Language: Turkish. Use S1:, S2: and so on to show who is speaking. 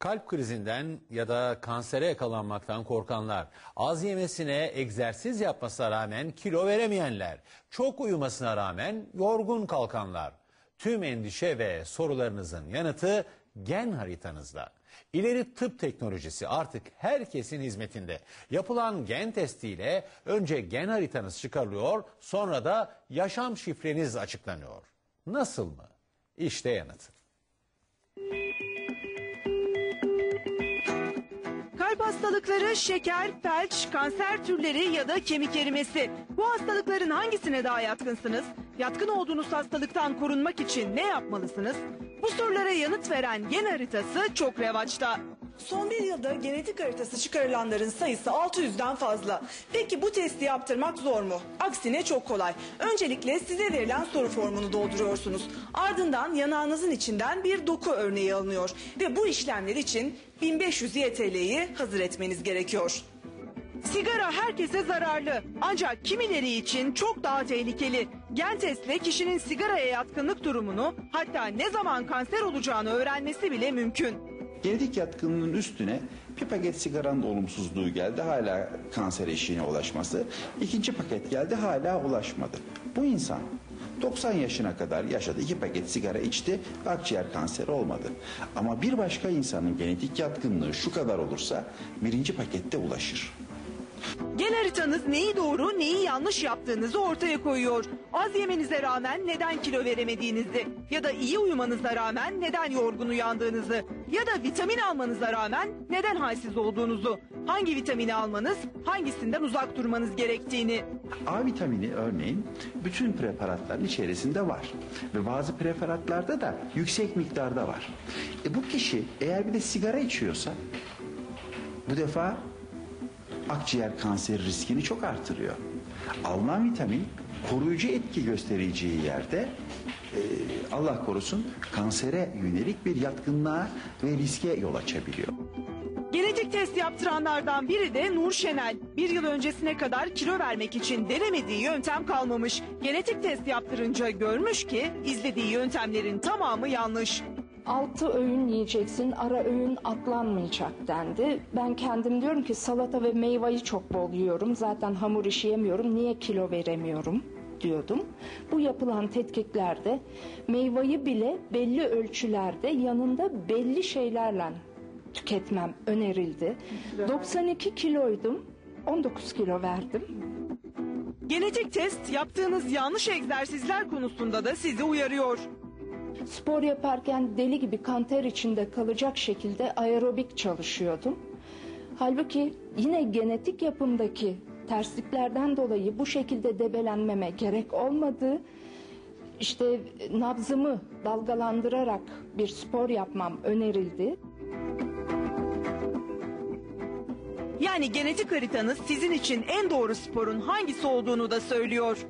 S1: Kalp krizinden ya da kansere yakalanmaktan korkanlar, az yemesine, egzersiz yapmasına rağmen kilo veremeyenler, çok uyumasına rağmen yorgun kalkanlar. Tüm endişe ve sorularınızın yanıtı gen haritanızda. İleri tıp teknolojisi artık herkesin hizmetinde. Yapılan gen testiyle önce gen haritanız çıkarılıyor, sonra da yaşam şifreniz açıklanıyor. Nasıl mı? İşte yanıtı.
S2: Hastalıkları, şeker, felç, kanser türleri ya da kemik erimesi. Bu hastalıkların hangisine daha yatkınsınız? Yatkın olduğunuz hastalıktan korunmak için ne yapmalısınız? Bu sorulara yanıt veren gen haritası çok revaçta. Son bir yılda genetik haritası çıkarılanların sayısı 600'den fazla. Peki bu testi yaptırmak zor mu? Aksine çok kolay. Öncelikle size verilen soru formunu dolduruyorsunuz. Ardından yanağınızın içinden bir doku örneği alınıyor. Ve bu işlemler için 1500 YTL'yi hazır etmeniz gerekiyor. Sigara herkese zararlı ancak kimileri için çok daha tehlikeli. Gen testle kişinin sigaraya yatkınlık durumunu hatta ne zaman kanser olacağını öğrenmesi bile mümkün.
S3: Genetik yatkınlığın üstüne bir paket sigaranın olumsuzluğu geldi hala kanser eşiğine ulaşması. İkinci paket geldi hala ulaşmadı. Bu insan 90 yaşına kadar yaşadı. iki paket sigara içti akciğer kanseri olmadı. Ama bir başka insanın genetik yatkınlığı şu kadar olursa birinci pakette ulaşır.
S2: Gen haritanız neyi doğru neyi yanlış yaptığınızı ortaya koyuyor. Az yemenize rağmen neden kilo veremediğinizi ya da iyi uyumanıza rağmen neden yorgun uyandığınızı ya da vitamin almanıza rağmen neden halsiz olduğunuzu, hangi vitamini almanız, hangisinden uzak durmanız gerektiğini.
S3: A vitamini örneğin bütün preparatların içerisinde var. Ve bazı preparatlarda da yüksek miktarda var. E bu kişi eğer bir de sigara içiyorsa bu defa akciğer kanseri riskini çok artırıyor. Alınan vitamin koruyucu etki göstereceği yerde e, Allah korusun kansere yönelik bir yatkınlığa ve riske yol açabiliyor.
S2: Genetik test yaptıranlardan biri de Nur Şenel. Bir yıl öncesine kadar kilo vermek için denemediği yöntem kalmamış. Genetik test yaptırınca görmüş ki izlediği yöntemlerin tamamı yanlış.
S4: Altı öğün yiyeceksin, ara öğün atlanmayacak dendi. Ben kendim diyorum ki salata ve meyveyi çok bol yiyorum. Zaten hamur işi yemiyorum. Niye kilo veremiyorum diyordum. Bu yapılan tetkiklerde meyveyi bile belli ölçülerde yanında belli şeylerle tüketmem önerildi. 92 kiloydum. 19 kilo verdim.
S2: Genetik test yaptığınız yanlış egzersizler konusunda da sizi uyarıyor.
S4: Spor yaparken deli gibi kanter içinde kalacak şekilde aerobik çalışıyordum. Halbuki yine genetik yapımdaki tersliklerden dolayı bu şekilde debelenmeme gerek olmadı. İşte nabzımı dalgalandırarak bir spor yapmam önerildi.
S2: Yani genetik haritanız sizin için en doğru sporun hangisi olduğunu da söylüyor.